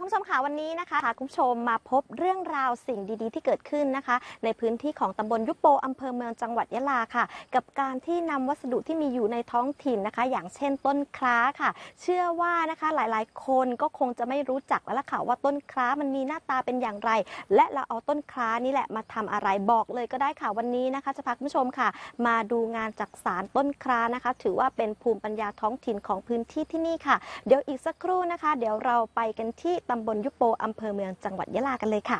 คุณผู้ชมค่ะวันนี้นะคะพาคุณผู้ชมมาพบเรื่องราวสิ่งดีๆ ที่เกิดขึ้นนะคะ ในพื้นที่ของตำบลยุโปอำเภอเมืองจังหวัดยะลาค่ะ กับการที่นำวัสดุที่มีอยู่ในท้องถิ่นนะคะ อย่างเช่นต้นคล้าค่ะ เชื่อว่านะคะหลายๆ คนก็คงจะไม่รู้จักแล้วล่ะค่ะว่าต้นคล้ามันมีหน้าตาเป็นอย่างไร และเราเอาต้นคล้านี่แหละมาทำอะไรบอกเลยก็ได้ค่ะวันนี้นะคะจะพาคุณผู้ชมค่ะ มาดูงานจักสารต้นคล้านะคะ ถือว่าเป็นภูมิปัญญาท้องถิ่นของพื้นที่ที่นี่ค่ะ เดี๋ยวอีกสักครู่นะคะ เดี๋ยวเราไปกันที่ตำบลยุโปอำเภอเมืองจังหวัดยะลากันเลยค่ะ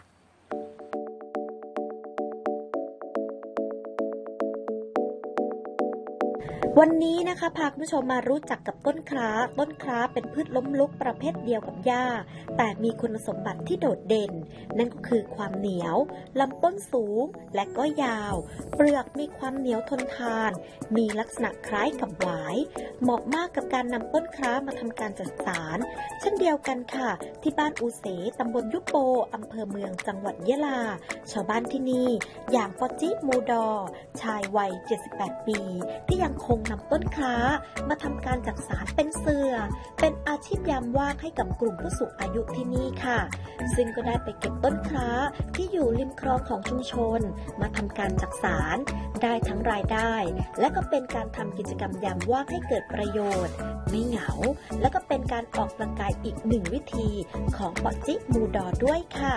วันนี้นะคะพาคุณผู้ชมมารู้จักกับต้นคล้า ต้นคล้าเป็นพืชล้มลุกประเภทเดียวกับหญ้า แต่มีคุณสมบัติที่โดดเด่น นั่นก็คือความเหนียว ลำต้นสูงและก็ยาว เปลือกมีความเหนียวทนทาน มีลักษณะคล้ายกับหวาย เหมาะมากกับการนำต้นคล้ามาทำการจัดสาร เช่นเดียวกันค่ะ ที่บ้านอูเสตำบลยุโปอำเภอเมืองจังหวัดยะลา ชาวบ้านที่นี่ อย่างปอจิมูดอ ชายวัย 78 ปี ที่ยังคงนำต้นค้า มาทำการจักสารเป็นเสือ เป็นอาชีพยามว่างให้กับกลุ่มผู้สูงอายุที่นี่ค่ะ ซึ่งก็ได้ไปเก็บต้นค้าที่อยู่ริมคลองของชุมชน มาทำการจักสารได้ทั้งรายได้ และก็เป็นการทำกิจกรรมยามว่างให้เกิดประโยชน์ ไม่เหงา และก็เป็นการออกกำลังกายอีกหนึ่งวิธีของปอจิมูดอด้วยค่ะ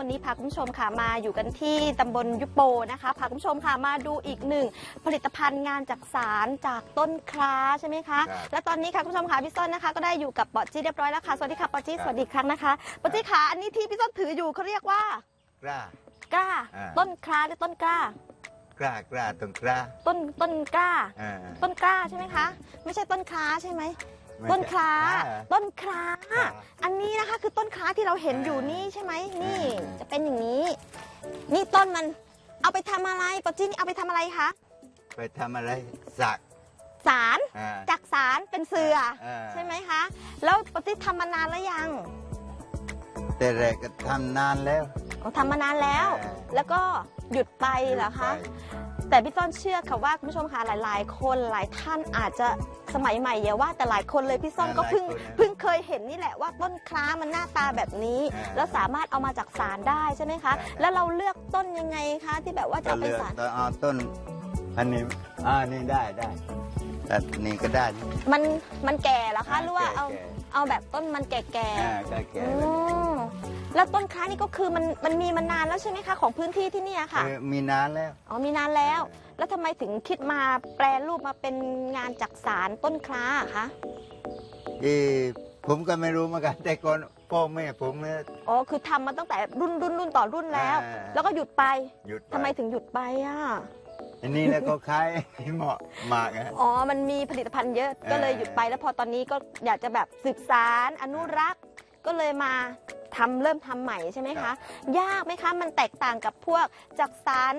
วันนี้พาคุณผู้ชมค่ะมาอยู่กันที่ตำบลยุโปนะคะพาคุณผู้ชมค่ะมาดูอีกหนึ่งผลิตภัณฑ์งานจักสารจากต้นคล้าใช่ไหมคะ ครับและตอนนี้ค่ะคุณผู้ชมค่ะพี่ส้นนะคะก็ได้อยู่กับปอจี้เรียบร้อยแล้วค่ะสวัสดีค่ะปอจี้ครับ สวัสดีครั้งนะคะปอจี้ค่ะอันนี้ที่พี่ส้นถืออยู่เขาเรียกว่ากล้า กล้า อ่า ต้นคล้าหรือต้นกล้า กล้ากล้าตรงกล้าต้นต้นกล้า อ่าต้นกล้าใช่ไหมคะ ไม่ใช่ต้นคล้าใช่ไหมไม่ ต้นคล้าใช่ต้นคล้าครับอันนี้นะคะคือต้นคล้าที่เราเห็นอยู่อ่านี่นี่ใช่ไหมนี่อ่าจะเป็นอย่างนี้ นี่ต้นมัน เอาไปทำอะไรปอจี้นี่เอาไปทำอะไรคะไปทำอะไรสักสารอ่าจักสารเป็นเสืออ่าใช่ไหมคะ แล้วปอจี้ทำมานานแล้วยังแต่แรกก็ทำนานแล้ว อ๋อทำมานานแล้วอ่าแล้วก็หยุดไปเหรอคะ ไป แต่พี่ต้นเชื่อค่ะว่าคุณผู้ชมคะหลาย ๆ คนหลายท่านอาจจะสมัยใหม่อย่าว่าแต่หลายคนเลยพี่ส้นก็เพิ่งหลายคนนะเพิ่งเคยเห็นนี่แหละว่าต้นคล้ามันหน้าตาแบบนี้อ่าแล้วสามารถเอามาจากสารได้ใช่ไหมคะใช่แล้วเราเลือกต้นยังไงคะที่แบบว่าจะก็เอาไปเลือกสารต้องเอาต้นอันนี้อ่านี่ได้ได้ แต่นี่ก็ได้นะ มันมันแก่เหรอคะหรือว่าแก่เอาแก่ เอาแบบต้นมันแก่อ่าก็ๆแก่อืแบบนี้มแล้วต้นคล้านี่ก็คือมันมันมีมานานแล้วใช่ไหมคะของพื้นที่ที่เนี่ยค่ะเออมีนานแล้ว อ๋อมีนานแล้ว แล้วทำไมถึงคิดมาแปลรูปมาเป็นงานจักสารต้นคล้าอะคะเออผมก็ไม่รู้เหมือนกัน แต่ก่อนพ่อแม่ผมเนี่ย อ๋อคือทำมาตั้งแต่รุ่นรุ่นรุ่นต่อรุ่นแล้ว อ่า แล้วก็หยุดไปหยุดปทำไมถึงหยุดไปอะ อันนี้แล้วก็คล้ายเหมาะมากอะอ๋อ มันมีผลิตภัณฑ์เยอะ ก็เลยหยุดไปแล้วพอตอนนี้ก็อยากจะแบบสืบสารอนุรักษ์ ก็เลยมาทำเริ่มทำใหม่ใช่ไหมคะ ยากไหมคะ มันแตกต่างกับพวกจักสาร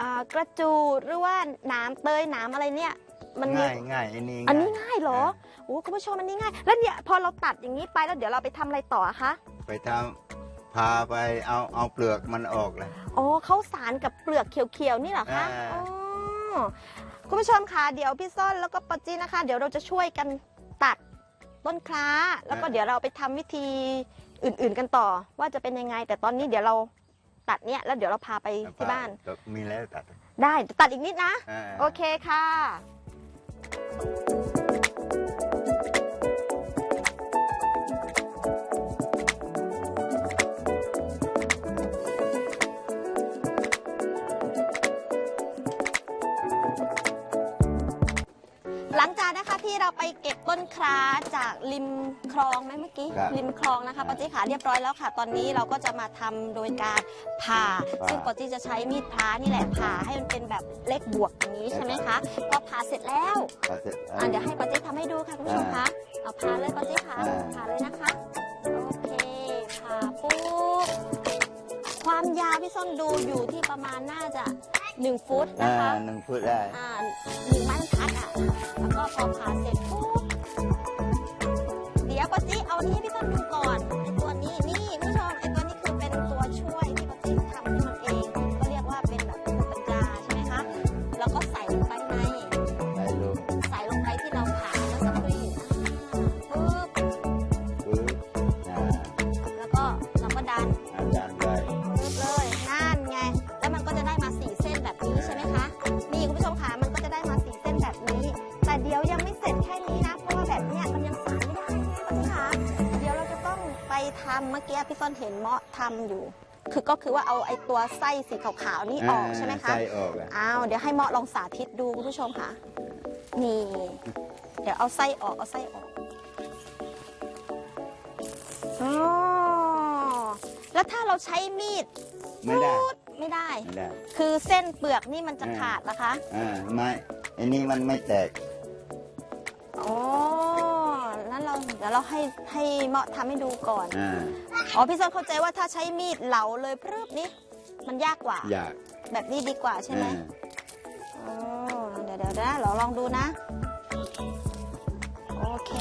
อ่ากระจูดหรือว่าหน้ำเตยหน้ำอะไรเนี่ย มันมีง่ายง่ายอันนี้อันนี้ง่ายง่ายเหรอโอ้คุณผู้ชมอันนี้ง่าย แล้วเนี่ยพอเราตัดอย่างนี้ไปแล้วเดี๋ยวเราไปทำอะไรต่ออะคะไปทำ พาไปเอาเอาเปลือกมันออกเลย อ๋อเขาสารกับเปลือกเขียวๆนี่เหรอคะอ่า อ๋อคุณผู้ชมคะเดี๋ยวพี่ส้นแล้วก็ปาจีนะคะ เดี๋ยวเราจะช่วยกันตัดต้นคล้า แล้วก็เดี๋ยวเราไปทำวิธีอื่นๆกันต่อ ว่าจะเป็นยังไง แต่ตอนนี้เดี๋ยวเราตัดเนี่ยแล้วเดี๋ยวเราพาไปที่บ้าน มีแล้วตัดได้ตัดอีกนิดนะอ่าโอเคค่ะห ที่เราไปเก็บต้นคราจากริมคลองไหมเมื่อกี้ครับริมคลองนะคะปอจี้ขาเรียบร้อยแล้วค่ะ ตอนนี้เราก็จะมาทำโดยการผ่า ผ่าซึ่งปอจี้จะใช้มีดพระนี่แหละผ่าให้มันเป็นแบบเลขบวกอย่างนี้ใช่ไหมคะพอผ่าเสร็จแล้วตัดเสร็จอะเดี๋ยวให้ปาจี้ทำให้ดูค่ะคุณผู้ชมคะเอาผ่าเลยปาจี้ค่ะอ่า ผ่าเลยนะคะโอเคผ่าปุ๊บความยาวพี่ส้นดูอยู่ที่ประมาณน่าจะ1ฟุตนะอ่าคะ หนึ่งฟุตได้ อ่าหนึ่งไม้บรร พอผ่าเสร็จปุ๊บเดี๋ยวปะจิเอานี่พี่ต้นดูก่อนไอตัวนี้นี่ผู้ชมไอตัวนี้คือเป็นตัวช่วยที่ปะจิทำขึ้นมาเองก็เรียกว่าเป็นแบบภูมิปัญาใช่ไหมคะแล้วก็ใส่ลงไปในใส่ลงใส่ลงไปที่เราผ่าแล้วสักครีอ่ปุ๊บปุ๊บนะแล้วก็เราก็ดันดันารย์ไดปึ๊บเลยนั่นไง แล้วมันก็จะได้มาสี่เส้นแบบนี้ใช่ไหมคะนี่คุณผู้ชมคะมันก็จะได้มาสี่เส้นแบบนี้ แต่เดี๋ยวำเมื่อกี้พี่ส้นเห็นเมาะทำอยู่ คือก็คือว่าเอาไอ้ตัวไส้สีขาวๆนี่ออกใช่ไหมคะใส่ออกอะอ้าวเดี๋ยวให้เมาะลองสาธิตดูคุณผู้ชมค่ะ นี่ เดี๋ยวเอาไส้ออกเอาไส้ออกอ๋อแล้วถ้าเราใช้มีดไม่ได้รูดไม่ได้ ไม่ได้คือเส้นเปลือกนี่มันจะอ่าขาดนะคะอ่าไม่อันนี้มันไม่แตกอ๋อ นั้นเราเดี๋ยวเราให้ให้เมาะทำให้ดูก่อน อ่าอ๋อพี่ส้นเข้าใจว่าถ้าใช้มีดเหลาเลยพรึบนี้ มันยากกว่า อยากแบบนี้ดีกว่าใช่ไหมอ่าอ๋อเดี๋ยวเดี๋ยวนะเราลองดูนะ โอเค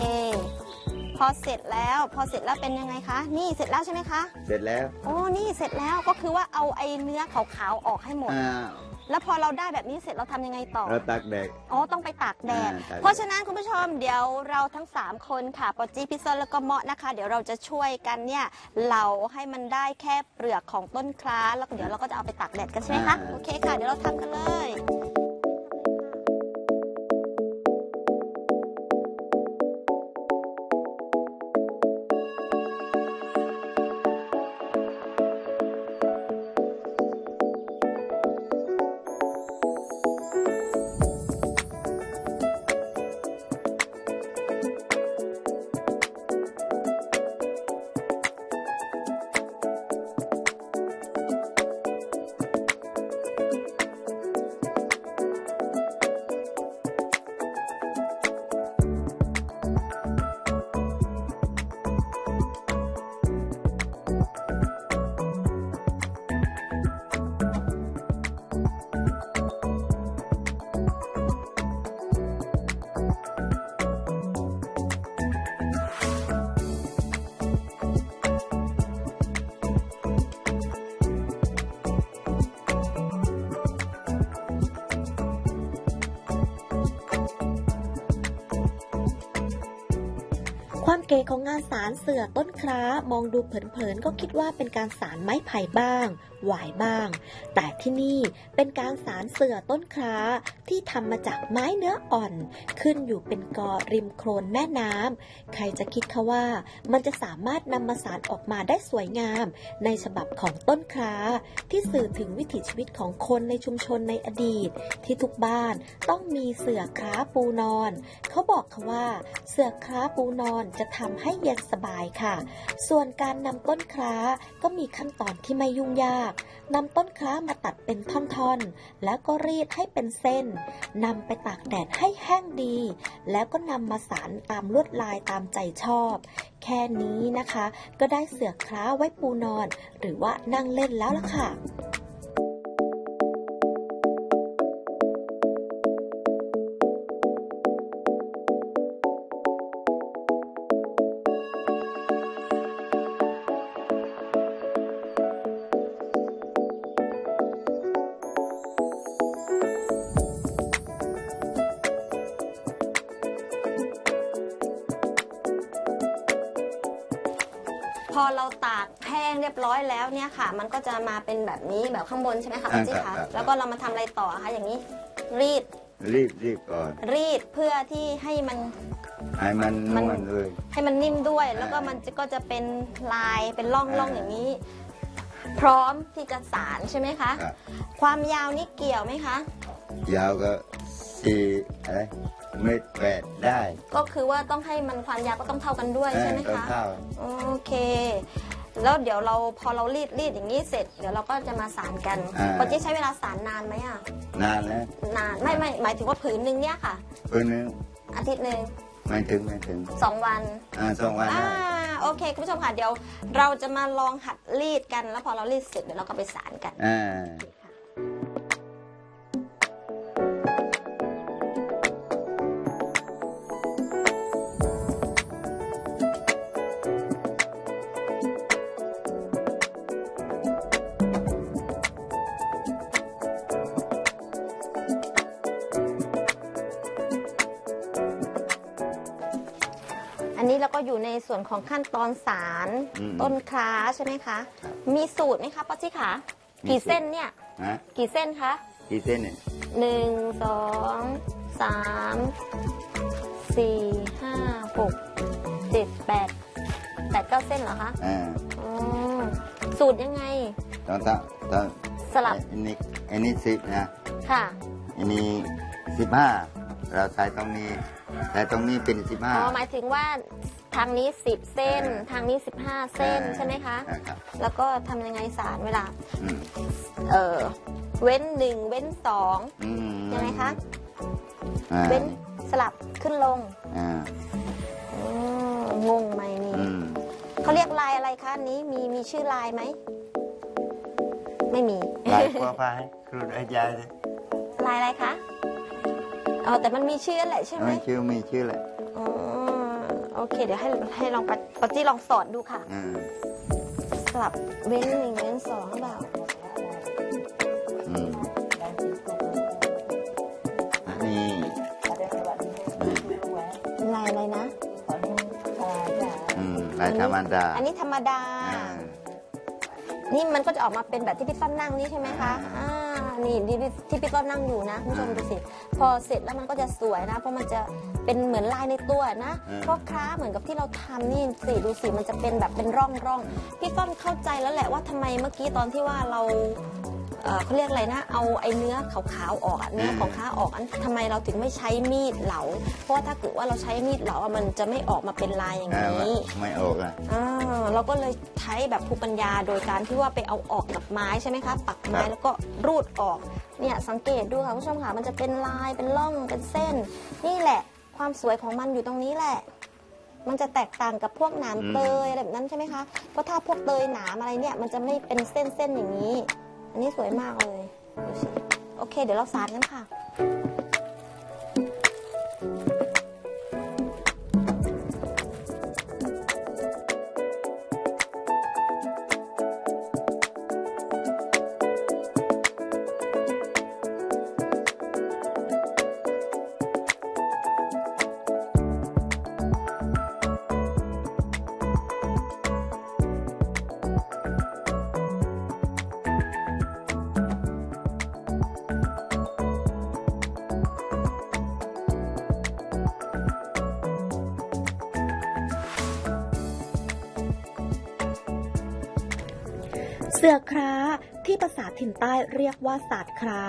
พอเสร็จแล้วพอเสร็จแล้วเป็นยังไงคะ นี่เสร็จแล้วใช่ไหมคะ เสร็จแล้ว โอ้ นี่เสร็จแล้วก็คือว่าเอาไอ้เนื้อขาวๆออกให้หมด อ่า แล้วพอเราได้แบบนี้เสร็จเราทำยังไงต่อ เราตักแดกอ๋อ ต้องไปตากแดด อ่าตากแดด เพราะฉะนั้นคุณผู้ชมเดี๋ยวเราทั้ง 3 คนค่ะปอจี้พิซซ่าแล้วก็เมาะนะคะ เดี๋ยวเราจะช่วยกันเนี่ยเหลาให้มันได้แค่เปลือกของต้นคล้าแล้วเดี๋ยวเราก็จะเอาไปตากแดดกันใช่ไหมคะ โอเคค่ะ เดี๋ยวเราทำกันเลย ความเก๋ของงานสารเสือต้นคล้ามองดูเผินๆก็คิดว่าเป็นการสารไม้ไผ่บ้าง หวายบ้าง แต่ที่นี่เป็นการสารเสือต้นคล้าที่ทำมาจากไม้เนื้ออ่อน ขึ้นอยู่เป็นกอริมโคลนแม่น้ำใครจะคิดคะว่า มันจะสามารถนำมาสารออกมาได้สวยงาม ในฉบับของต้นคล้าที่สื่อถึงวิถีชีวิตของคนในชุมชนในอดีต ที่ทุกบ้านต้องมีเสือคล้าปูนอน เขาบอกค่ะว่า เสือคล้าปูนอนจะทำให้เย็นสบายค่ะ ส่วนการนำต้นคล้าก็มีขั้นตอนที่ไม่ยุ่งยากนำต้นคล้ามาตัดเป็นท่อนๆ แล้วก็รีดให้เป็นเส้นนำไปตากแดดให้แห้งดี แล้วก็นำมาสารตามลวดลายตามใจชอบ แค่นี้นะคะ ก็ได้เสือคล้าไว้ปูนอน หรือว่านั่งเล่นแล้วล่ะค่ะ พอเราตากแห้งเรียบร้อยแล้วเนี่ยค่ะ มันก็จะมาเป็นแบบนี้แบบข้างบนใช่ไหมคะพี่อ่าจี้ครัคะบครับ แล้วก็เรามาทำอะไรต่อคะอย่างนี้รีดรีบรีบก่อนรีดเพื่อที่ให้มัน ให้มันนวลเลย ให้มันนิ่มด้วย แล้วก็อ่ามัมันจะก็จะเป็นลายเป็นร่องอ่าร่องอย่างนี้ พร้อมที่จะสารใช่ไหมคะ ครับ ความยาวนี่เกี่ยวไหมคะยาวก็สี่อะไร เมตรแปดได้ ก็คือว่าต้องให้มันความยาวก็ต้องเท่ากันด้วยใช่ไหมเออคะเท่าโอเค แล้วเดี๋ยวเราพอเรารีดรีดอย่างนี้เสร็จ เดี๋ยวเราก็จะมาสารกันอ่าปกติใช้เวลาสารนานไหมอะ นานแล้วนานไม่ไม่หมายถึงว่าผืนหนึ่งเนี่ยค่ะคืนนึงอาทิตย์หนึ่งไม่ถึงไม่ถึงสองวันอ่าสองวันอ่าได้โอเคคุณผู้ชมค่ะเดี๋ยวเราจะมาลองหัดรีดกันแล้วพอเรารีดเสร็จเดี๋ยวเราก็ไปสารกันอ่า ส่วนของขั้นตอนสารอืมต้นคล้าใช่ไหมคะมีสูตรไหมคะป้าจี้ขามีกี่สูตร เส้นเนี่ย ฮะกี่เส้นคะกี่เส้นเนี่ยหนึ่งสองสามสี่ห้าหกเจ็ดแปดแปดก็ก้าเส้นเหรอคะอ่าอ๋อสูตรยังไง ตอนถ้าตอนสลับอันนี้อันนี้สิบนะ ค่ะ อันนี้สิบห้าเราใส่ตรงนี้ใส่ตรงนี้เป็นสิบห้า อ๋อหมายถึงว่า ทางนี้ 10 เส้น ทางนี้ 15 เส้นใช่ไหมคะครับแล้วก็ทำยังไงสารเวลา อืมเออเว้นหนึ่งเว้นสองอืมยังไงคะ อ่าเว้นสลับขึ้นลงอ่าอืมงงไหมนี่ อืมเขาเรียกลายอะไรคะอันนี้มีมีชื่อลายไหม ไม่มีลายกัวพายครูอาจารย์ลายอะไรคะอ๋อแต่มันมีชื่อแหละใช่ไหมไม่ชื่อไม่ชื่อแหละ อ๋อ โอเค เดี๋ยวให้ให้ลองปะปะจี้ลองสอนดูค่ะอืมสลับเว้นหนึ่งเว้นสองหรือเปล่าอืมอันนี้ลายอะไรนะ อืมลายธรรมดาอันนี้ธรรมดา อ่า นี่มันก็จะออกมาเป็นแบบที่พี่ต้นนั่งนี่ใช่ไหมคะอ่า นี่ที่พี่ที่พี่ต้นนั่งอยู่นะคุณผู้ชมดูสิ พอเสร็จแล้วมันก็จะสวยนะ เพราะมันจะเป็นเหมือนลายในตัวนะเพราะคล้าเหมือนกับที่เราทำนี่สิดูสิมันจะเป็นแบบเป็นร่องร่องพี่ต้นเข้าใจแล้วแหละว่าทำไมเมื่อกี้ตอนที่ว่าเรา เอ่อเขาเรียกอะไรนะ เอาไอ้เนื้อขาวๆออกอะเนื้อของค้าออกอันทำไมเราถึงไม่ใช้มีดเหลา เพราะว่าถ้าเกิดว่าเราใช้มีดเหลาอะมันจะไม่ออกมาเป็นลายอย่างอ่านี้ ไม่ออกอะ อ่าเราก็เลยใช้แบบภูมิปัญญาโดยการที่ว่าไปเอาออกกับไม้ใช่ไหมคะ ปักไม้ครับ แล้วก็รูดออก เนี่ยสังเกตดูค่ะคุณผู้ชมค่ะมันจะเป็นลายเป็นร่องเป็นเส้น นี่แหละ ความสวยของมันอยู่ตรงนี้แหละ มันจะแตกต่างกับพวกหนามเตยอะไรแบบนั้นใช่ไหมคะเพราะถ้าพวกเตยหนามอะไรเนี่ยมันจะไม่เป็นเส้นๆอย่างนี้ อันนี้สวยมากเลยดูสิโอเค เดี๋ยวเราสาดกันค่ะ เสือคร้าที่ภาษาถิ่นใต้เรียกว่าศาสตร์คร้า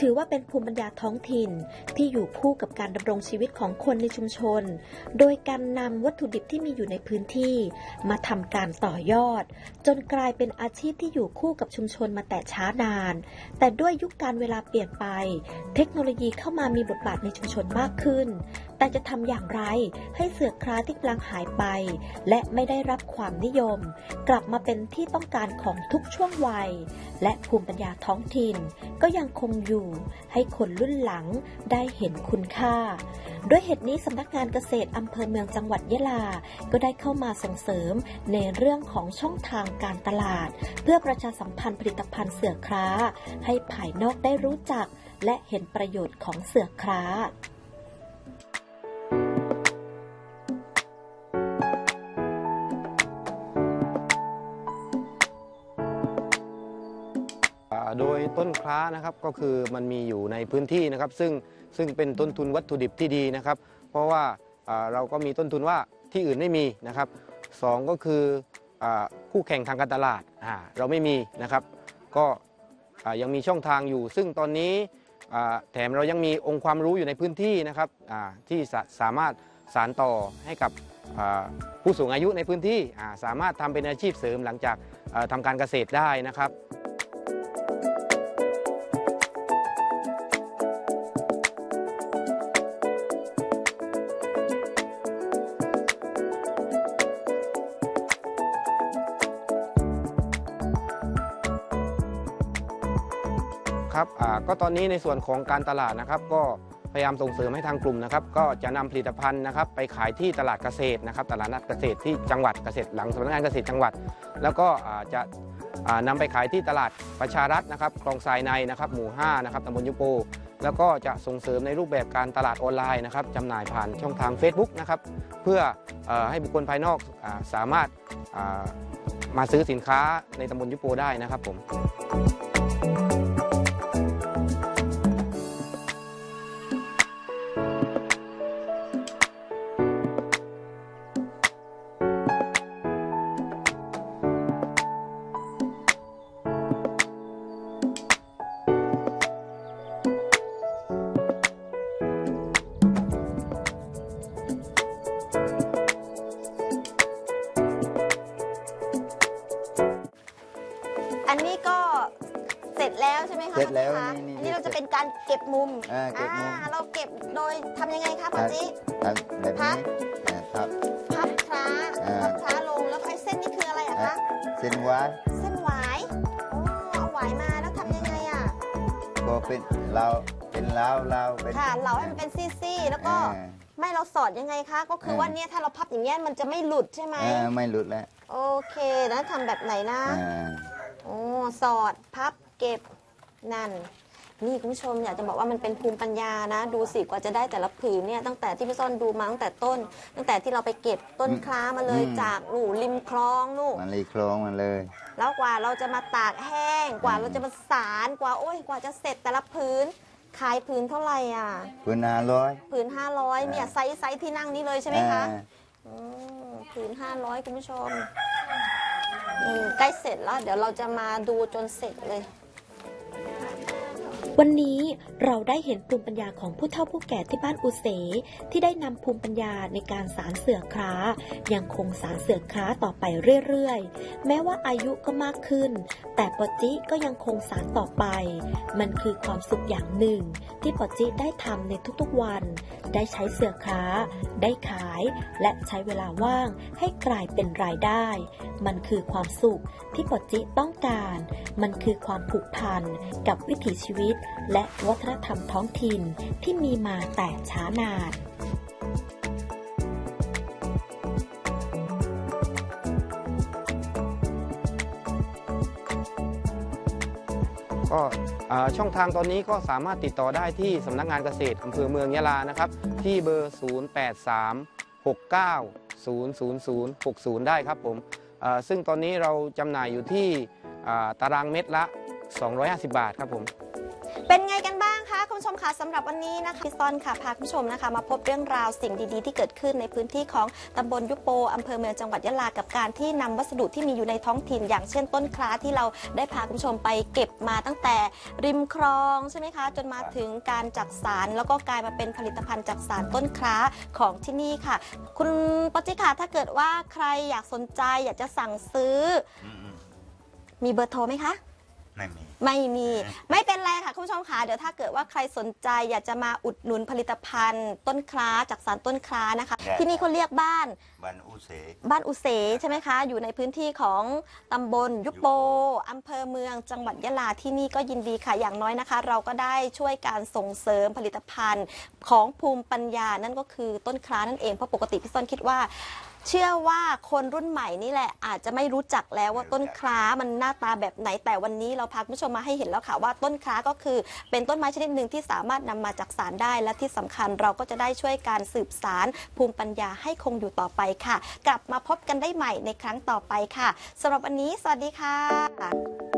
ถือว่าเป็นภูมิปัญญาท้องถิ่นที่อยู่คู่กับการดำรงชีวิตของคนในชุมชน โดยการนำวัตถุดิบที่มีอยู่ในพื้นที่ มาทำการต่อยอด จนกลายเป็นอาชีพที่อยู่คู่กับชุมชนมาแต่ช้านาน แต่ด้วยยุคการเวลาเปลี่ยนไป เทคโนโลยีเข้ามามีบทบาทในชุมชนมากขึ้น แต่จะทำอย่างไรให้เสือคราที่กำลังหายไป และไม่ได้รับความนิยม กลับมาเป็นที่ต้องการของทุกช่วงวัย และภูมิปัญญาท้องถิ่น ก็ยังคงอยู่ให้คนรุ่นหลังได้เห็นคุณค่า ด้วยเหตุนี้สำนักงานเกษตรอำเภอเมืองจังหวัดยะลา ก็ได้เข้ามาส่งเสริมในเรื่องของช่องทางการตลาด เพื่อประชาสัมพันธ์ผลิตภัณฑ์เสือคร้า ให้ภายนอกได้รู้จัก และเห็นประโยชน์ของเสือคร้า โดยต้นคล้านะครับก็คือมันมีอยู่ในพื้นที่นะครับ ซึ่งซึ่งเป็นต้นทุนวัตถุดิบที่ดีนะครับ เพราะว่าเราก็มีต้นทุนว่าที่อื่นไม่มีนะครับสองก็คืออคู่แข่งทางการตลาดาเราไม่มีนะครับ ก็ยังมีช่องทางอยู่ ซึ่งตอนนี้แถมเรายังมีองค์ความรู้อยู่ในพื้นที่นะครับที่สาสามารถสานต่อให้กับผู้สูงอายุในพื้นที่สามารถทำเป็นอาชีพเสริมหลังจากอ่าทำการเกษตรได้นะครับ ครับก็ตอนนี้ในส่วนของการตลาดนะครับ ก็พยายามส่งเสริมให้ทางกลุ่มนะครับ ก็จะนำผลิตภัณฑ์นะครับ ไปขายที่ตลาดเกษตรนะครับ ตลาดนัดเกษตรที่จังหวัดเกษตรหลังสำนักงานเกษตรจังหวัด แล้วก็จะอ่านำไปขายที่ตลาดประชารัฐนะครับคลองทรายในนะครับหมู่5นะครับตำบลยุโป แล้วก็จะส่งเสริมในรูปแบบการตลาดออนไลน์นะครับจำหน่ายผ่านช่องทาง Facebook นะครับเพื่ออให้บุคคลภายนอกอสามารถมาซื้อสินค้าในตำบลยุโปได้นะครับผม การเก็บมุมอ่าเก็บมุม อ่าเราเก็บโดยทำยังไงคะปอจิ ครับแบบพันี้บอ่าครับ พับคล้าอ่า พับคล้าลงแล้วไอ้เส้นนี่คืออะไรอะอะคะเส้นไว้เส้นหวายโอ้เอาหวายมาแล้วทำยังไงอะก็เป็นเราเป็นลาวลาวเป็น ค่ะ เราให้มันเป็นซี่ๆแล้วก็อ่าไม่เราสอดยังไงคะ ก็คือว่าเนี่ยถ้าเราพับอย่างเงี้ยมันจะไม่หลุดใช่ไหมอ่าไม่หลุดแล้วโอเคแล้วทำแบบไหนนะอ่าโอ้สอดพับเก็บนั่น นี่คุณผู้ชมอยากจะบอกว่ามันเป็นภูมิปัญญานะ ดูสิกว่าจะได้แต่ละผืนเนี่ยตั้งแต่ที่พี่ส้นดูมาตั้งแต่ต้น ตั้งแต่ที่เราไปเก็บต้นคล้ามาเลยจากหนูริมคลองนู่นมันรีโครงมันเลย แล้วกว่าเราจะมาตากแห้งกว่าเราจะมาสารกว่าโอ้ยกว่าจะเสร็จแต่ละพื้นขายพื้นเท่าไหร่อะพื้นห้าร้อยพื้น500เนี่ยไซส์ไซส์ที่นั่งนี้เลยใช่ไหมคะอ่าอืมผืน500คุณผู้ชมอืมใกล้เสร็จแล้ว เดี๋ยวเราจะมาดูจนเสร็จเลย วันนี้เราได้เห็นภูมิปัญญาของผู้เฒ่าผู้แก่ที่บ้านอุเส ที่ได้นำภูมิปัญญาในการสารเสือคร้า ยังคงสารเสือคร้าต่อไปเรื่อยๆ แม้ว่าอายุก็มากขึ้น แต่ปอจิก็ยังคงสารต่อไป มันคือความสุขอย่างหนึ่ง ที่ปอจิได้ทำในทุกๆวันได้ใช้เสือคล้า ได้ขาย และใช้เวลาว่างให้กลายเป็นรายได้ มันคือความสุขที่ปอจิต้องการ มันคือความผูกพันกับวิถีชีวิต และวัฒนธรรมท้องถิ่นที่มีมาแต่ช้านานก็ ช่องทางตอนนี้ก็สามารถติดต่อได้ที่สำนักงานเกษตรอำเภอเมืองยะลานะครับ ที่เบอร์ 083 69 000 60 ได้ครับผมซึ่งตอนนี้เราจำหน่ายอยู่ที่ตารางเม็ดละ 250 บาทครับผม เป็นไงกันบ้าง คะคุณผู้ชมคะสำหรับวันนี้นะคะพี่ซอนค่ะพาคุณผู้ชมนะคะ มาพบเรื่องราวสิ่งดีๆ ที่เกิดขึ้นในพื้นที่ของตำบลยุโปอำเภอเมืองจังหวัดยะลากับการที่นำวัสดุที่มีอยู่ในท้องถิ่น อย่างเช่นต้นคล้าที่เราได้พาคุณผู้ชมไปเก็บมาตั้งแต่ริมคลองใช่ไหมคะ จนมาถึงการจักสารแล้วก็กลายมาเป็นผลิตภัณฑ์จักสารต้นคล้าของที่นี่ค่ะ คุณปจิค่ะถ้าเกิดว่าใครอยากสนใจอยากจะสั่งซื้ออืมมีเบอร์โทรไหมคะ ไม่มี ไม่มี ไม่เป็นไรค่ะ คุณผู้ชมค่ะเดี๋ยวถ้าเกิดว่าใครสนใจอยากจะมาอุดหนุนผลิตภัณฑ์ ต้นคล้าจากสารต้นคล้านะคะ ได้ ที่นี่เขาเรียกบ้าน บันอุเส บ้านอุเสใช่ไหมคะ อยู่ในพื้นที่ของตำบลยุโป อำเภอเมือง จังหวัดยะลาที่นี่ก็ยินดีค่ะ อย่างน้อยนะคะ เราก็ได้ช่วยการส่งเสริมผลิตภัณฑ์ของภูมิปัญญา นั่นก็คือต้นคล้านั่นเอง เพราะปกติพี่ส้นคิดว่า เชื่อว่าคนรุ่นใหม่นี่แหละอาจจะไม่รู้จักแล้วว่าต้นคล้ามันหน้าตาแบบไหนแต่วันนี้เราพาคุณผู้ชมมาให้เห็นแล้วค่ะว่าต้นคล้าก็คือเป็นต้นไม้ชนิดหนึ่งที่สามารถนำมาจากสารได้และที่สำคัญเราก็จะได้ช่วยการสืบสารภูมิปัญญาให้คงอยู่ต่อไปค่ะ กลับมาพบกันได้ใหม่ในครั้งต่อไปค่ะสำหรับวันนี้ สวัสดีค่ะ